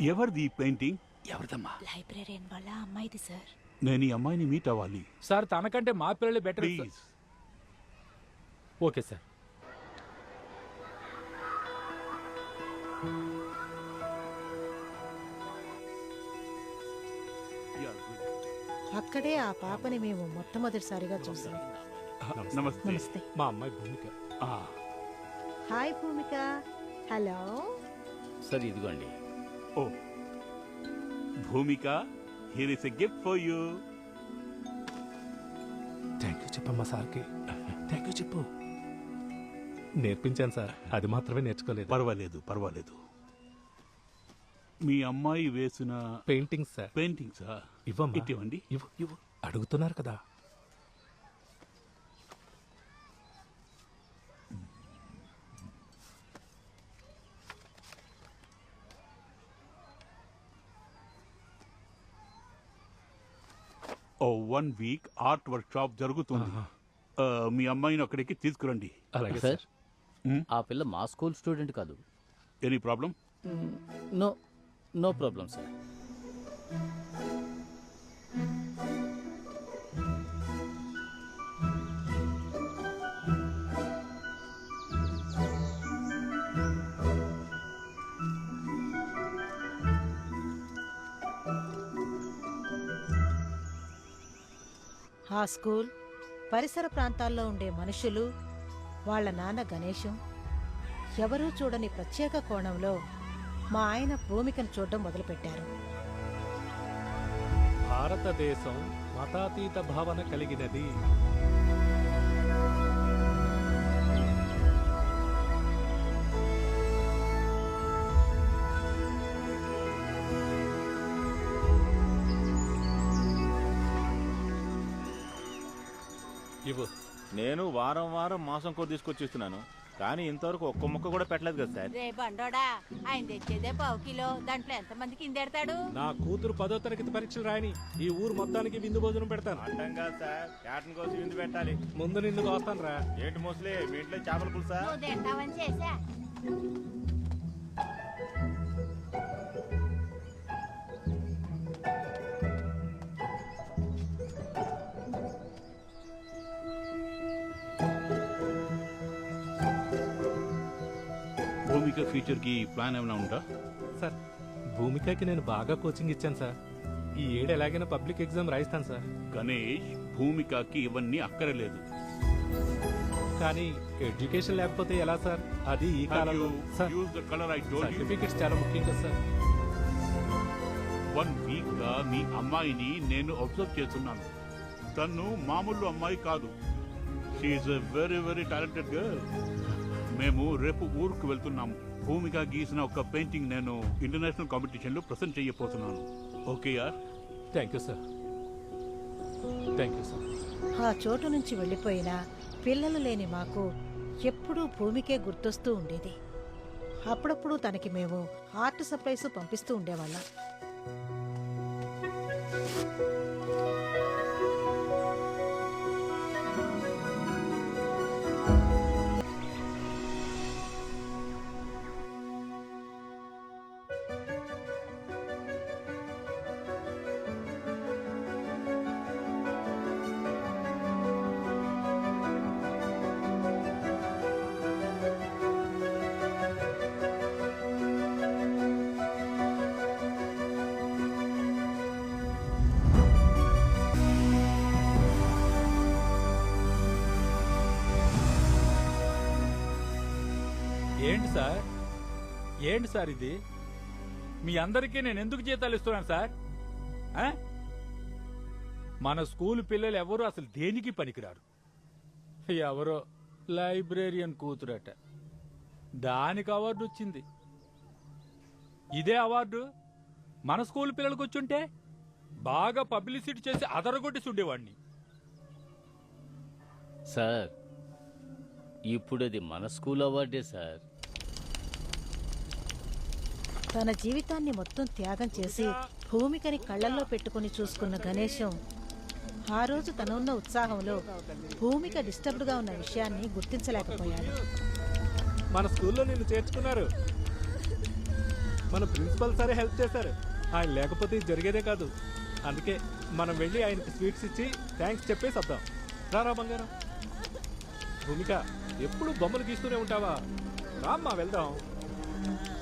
ఎవరిది ఈ painting? ఎవరిదమ్మా? Librarian వాళ్ళ అమ్మాయిది సార్. నేను ఈ అమ్మాయిని మీట్ అవ్వాలి. సార్ తనకంటే మా పిల్లలు బెటర్ ప్లీజ్ ఓకే సార్. అక్కడే ఆ పాపని మేము మొట్టమొదటిసారిగా చూసాం. నమస్తే. నమస్తే. మా అమ్మాయి భూమిక. ఆ, హాయ్ భూమిక. హలో. సార్ ఇదిగోండి. ఓ. Bhoomika here is a gift for you thank you చెప్పమ్మా సార్కి. థ్యాంక్ యూ చెప్పు. నేర్పించాను సార్. అది మాత్రమే నేర్చుకోలేదు. పర్వాలేదు పర్వాలేదు. మీ అమ్మాయి వేసిన పెయింటింగ్ సార్ పెయింటింగ్సా ఇవ్వమ్మా. ఇవ్వండి ఇవ్వు ఇవ్వు. అడుగుతున్నారు కదా. One week art workshop జరుగుతుంది. ఆ, మీ అమ్మాయిని అక్కడికి తీసుకురండి. అలాగే సార్ సార్. ఆ పిల్ల మా స్కూల్ స్టూడెంట్ కాదు. Any problem? No no problem sir. ఆ స్కూల్ పరిసర ప్రాంతాల్లో ఉండే మనుషులు వాళ్ళ నాన్న గణేశం ఎవరూ చూడని ప్రత్యేక కోణంలో మా ఆయన భూమికను చూడడం మొదలుపెట్టారు. భారతదేశం మతాతీత భావన కలిగినది. నేను వారం వారం మాసం కూడా తీసుకొచ్చిస్తున్నాను. కానీ ఇంతవరకు ఒక్క ముక్క కూడా పెట్టలేదు కదా సార్. రే బండోడా ఆయన తెచ్చేదే పావు కిలో. దాంట్లో ఎంత మందికి ఇందెడతాడు నా కూతురు పదో తరగతి పరీక్షలు రాయని ఈ ఊరు మొత్తానికి విందు భోజనం పెడతాను. అంటాం కాదు సార్. క్యాటన్ కోసం విందు పెట్టాలి. ముందు నిన్ను కోస్తాను రా ఏంటి మోస్ట్లీ మీ ఇంట్లో చేపల పులుసా? నువ్వు తింటావని చేసా భూమిక ఫ్యూచర్కి ప్లాన్ ఏమైనా ఉందా? సార్ భూమికకి నేను బాగా కోచింగ్ ఇచ్చాను సార్. ఈ ఏడు ఎలాగైనా పబ్లిక్ ఎగ్జామ్ రాయిస్తాను సార్. గణేష్ భూమికకి ఇవన్నీ అక్కరలేదు కానీ ఎడ్యుకేషన్ లేకపోతే ఎలా సార్? అది ఈ కాలంలో. సార్ సర్టిఫికెట్స్ చాలా ముఖ్యం కదా సార్. వన్ వీక్గా మీ అమ్మాయిని నేను అబ్జర్వ్ చేస్తున్నాను. తను మామూలు అమ్మాయి కాదు. She very very talented girl మేము రేపు ఊరుకు వెళ్తున్నాము. భూమిక గీసిన ఒక పెయింటింగ్ నేను ఇంటర్నేషనల్ కాంపిటీషన్లో ప్రజెంట్ చేయబోతున్నాను. ఓకే యార్? Thank you sir. Thank you sir. ఆ చోటు నుంచి వెళ్ళిపోయినా పిల్లలు లేని మాకు ఎప్పుడూ భూమికే గుర్తొస్తూ ఉండేది. అప్పుడప్పుడు తనకి మేము ఆర్ట్ సప్లైస్ పంపిస్తూ ఉండేవాళ్ళం. ఏంటి సార్? ఏంటి సార్ ఇది? మీ అందరికీ నేను ఎందుకు జీతాలు ఇస్తున్నాను సార్? మన స్కూల్ పిల్లలు ఎవరు అసలు దేనికి పనికిరారు? ఎవరో లైబ్రేరియన్ కూతురట. దానికి అవార్డు వచ్చింది. ఇదే అవార్డు మన స్కూల్ పిల్లలకు వచ్చుంటే బాగా పబ్లిసిటీ చేసి అదరగొట్టి చూడేవాడిని సార్ ఇప్పుడు అది మన స్కూల్ అవార్డే సార్. తన జీవితాన్ని మొత్తం త్యాగం చేసి భూమికని కళ్ళల్లో పెట్టుకుని చూసుకున్న గణేశం ఆ రోజు తనున్న ఉత్సాహంలో భూమిక డిస్టర్బ్డ్గా ఉన్న విషయాన్ని గుర్తించలేకపోయాడు. మన స్కూల్లో నిన్ను చేర్చుకున్నారు. మన ప్రిన్సిపల్ సరే హెల్ప్ చేశారు. ఆయన లేకపోతే ఇది జరిగేదే కాదు. అందుకే మనం వెళ్ళి ఆయనకి స్వీట్స్ ఇచ్చి థ్యాంక్స్ చెప్పేసి వద్దాం. రారా బంగారం. భూమిక ఎప్పుడు బొమ్మలు గీస్తూనే ఉంటావా? రామ్మా వెళ్దాం.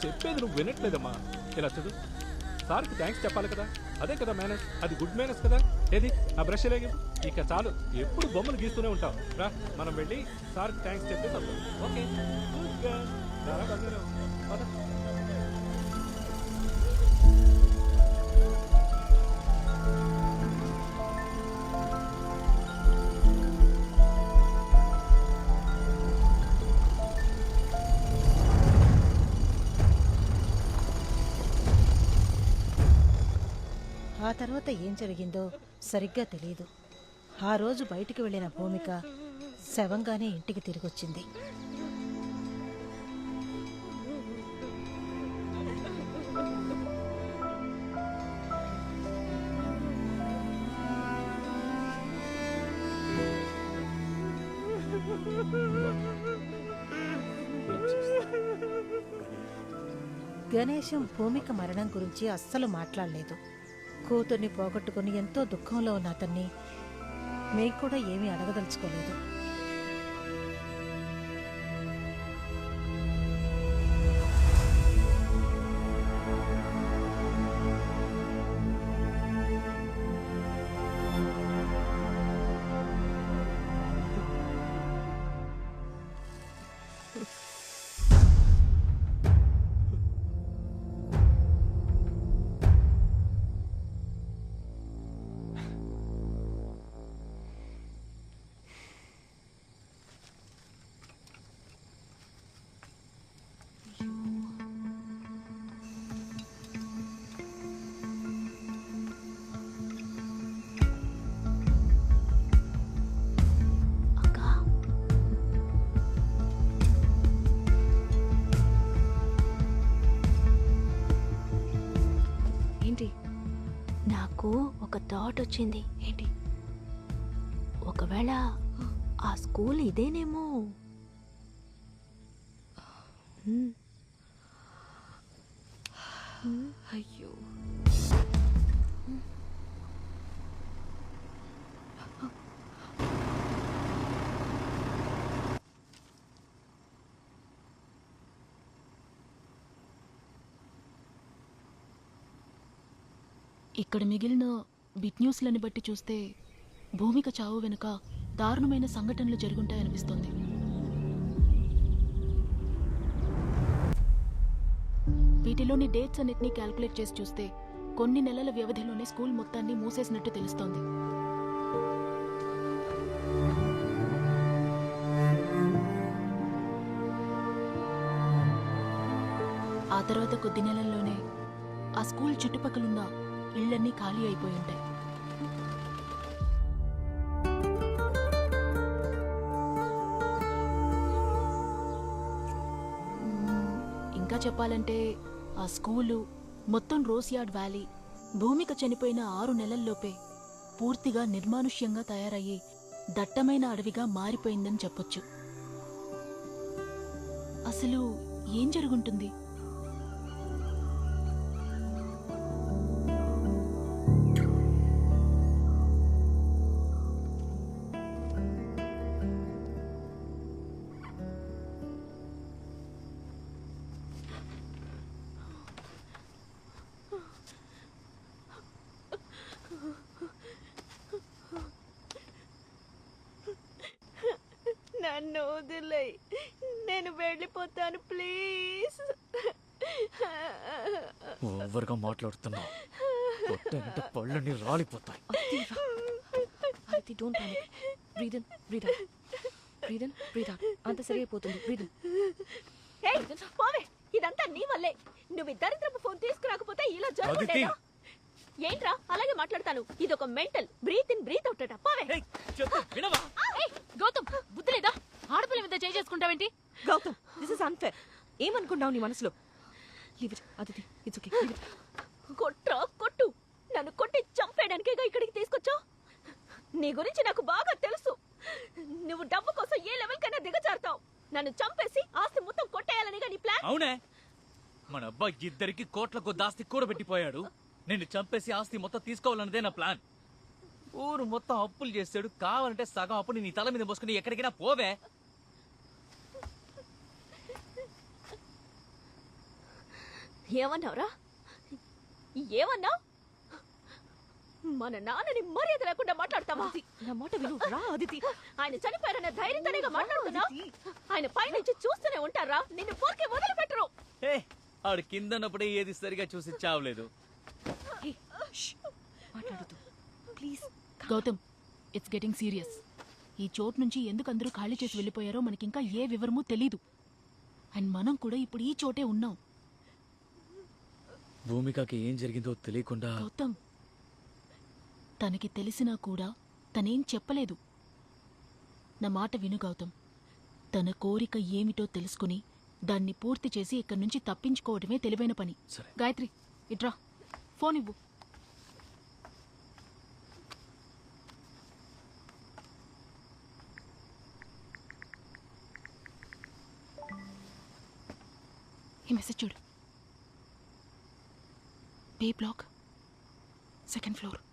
చెప్పేది నువ్వు వినట్లేదమ్మా. ఇలా చదువు. సార్కి థ్యాంక్స్ చెప్పాలి కదా. అదే కదా మేనేజ్. అది గుడ్ మేనేజ్ కదా. ఏది? నా బ్రష్ లేగి ఇక చాలు. ఎప్పుడు బొమ్మలు గీస్తూనే ఉంటాం. రా మనం వెళ్ళి సార్కి థ్యాంక్స్ చెప్పేసి వద్దాం ఓకే. తర్వాత ఏం జరిగిందో సరిగ్గా తెలియదు ఆ రోజు బయటికి వెళ్ళిన భూమిక శవంగానే ఇంటికి తిరిగొచ్చింది. గణేశం భూమిక మరణం గురించి అస్సలు మాట్లాడలేదు. కూతుర్ని పోగొట్టుకుని ఎంతో దుఃఖంలో ఉన్న అతన్ని మీకు కూడా ఏమీ అడగదలుచుకోలేదు. నాకు ఒక థాట్ వచ్చింది. ఏంటి? ఒకవేళ ఆ స్కూల్ ఇదేనేమో. అయ్యో. ఇక్కడ మిగిలిన బిట్ న్యూస్లని బట్టి చూస్తే భూమిక చావు వెనుక దారుణమైన సంఘటనలు జరుగుంటాయనిపిస్తోంది. వీటిలోని డేట్స్ అన్నిటినీ క్యాల్కులేట్ చేసి చూస్తే కొన్ని నెలల వ్యవధిలోనే స్కూల్ మొత్తాన్ని మూసేసినట్టు తెలుస్తోంది. ఆ తర్వాత కొద్ది నెలల్లోనే ఆ స్కూల్ చుట్టుపక్కలున్న ఇళ్ళన్నీ ఖాళీ అయిపోయి ఉంటాయి. ఇంకా చెప్పాలంటే ఆ స్కూలు మొత్తం రోస్ యార్డ్ వ్యాలీ భూమిక చనిపోయిన ఆరు నెలల్లోపే పూర్తిగా నిర్మానుష్యంగా తయారయ్యి దట్టమైన అడవిగా మారిపోయిందని చెప్పొచ్చు. అసలు ఏం జరుగుంటుంది? నన్ను వదిలేయ్ నేను వెళ్ళిపోతాను ప్లీజ్ ఓవర్గా మాట్లాడుతున్నావు. కొట్టంటే పళ్ళని రాలిపోతాయి. అది don't panic breathe in breathe out breathe in breathe out అంత సరిపోతుంది బ్రీద్ ఇన్ పోవే. ఇదంతా నీ వల్లే. నువ్వు ఈ దరిద్రపు ఫోన్ తీసుకురాకపోతే ఇలా జరుగుతుండేనా ఏంట్రా? అలాగే మాట్లాడతాను. ఇది ఒక mental. Breathe in breathe out అట. పోవే. గౌతమ్ బుద్ధి లేదా? ఆడపిల్ల మీద చేయి చేసుకుంటావేంటి? గౌతమ్ దిస్ ఇస్ అన్ఫేర్ ఏమనుకుంటావు నీ మనసులో? Leave it Aditi it's okay leave it కొట్రా కొట్టు. నన్ను కొట్టి చంపేయడానికేగా ఇక్కడికి తీసుకొచ్చావు? నీ గురించి నాకు బాగా తెలుసు. నువ్వు డబ్బు కోసం ఏ లెవెల్ కైనా దిగజారుతావు. నన్ను చంపేసి ఆస్తి మొత్తం కొట్టేయాలనిగా నీ ప్లాన్? అవునే. మన అబ్బాయి ఇద్దరికి కోట్లకు దాస్తి కూడా పెట్టిపోయాడు నిన్ను చంపేసి ఆస్తి మొత్తం తీసుకోవాలన్నదే నా ప్లాన్. ఊరు మొత్తం అప్పులు చేసాడు కావాలంటే సగం అప్పుని నీ తల మీద మోసుకుని ఎక్కడికైనా పోవే. ఏమన్నావురా? ఏమన్నావు మన నాన్నని మర్యాద లేకుండా మాట్లాడతావా? నా మాట విను. రా అదితి ఆయన చనిపోయారన్న ధైర్యంతోనేగా మాట్లాడుతున్నావు ఆయన పైనుంచి చూస్తూనే ఉంటారా? నిన్ను పోర్కే వదిలిపెట్టరు. ఏ ఆడు కిందన్నప్పుడే ఏది సరిగా చూసి చావలేదు. మాట్లాడొద్దు. Please Gautam it's getting serious ఈ చోటు నుంచి ఎందుకు అందరూ ఖాళీ చేసి వెళ్ళిపోయారో మనకింకా ఏ వివరమూ తెలీదు. అండ్ మనం కూడా ఇప్పుడు ఈ చోటే ఉన్నాం. భూమికకి ఏం జరిగిందో తెలియకుండా గౌతమ్ తనకి తెలిసినా కూడా తనేం చెప్పలేదు. నా మాట విను గౌతమ్. తన కోరిక ఏమిటో తెలుసుకుని దాన్ని పూర్తి చేసి ఇక్కడి నుంచి తప్పించుకోవడమే తెలివైన పని. సరే. గాయత్రి ఇట్రా. ఫోన్ ఇవ్వు. ఈ మెసేజ్ చూడు. B block, second floor.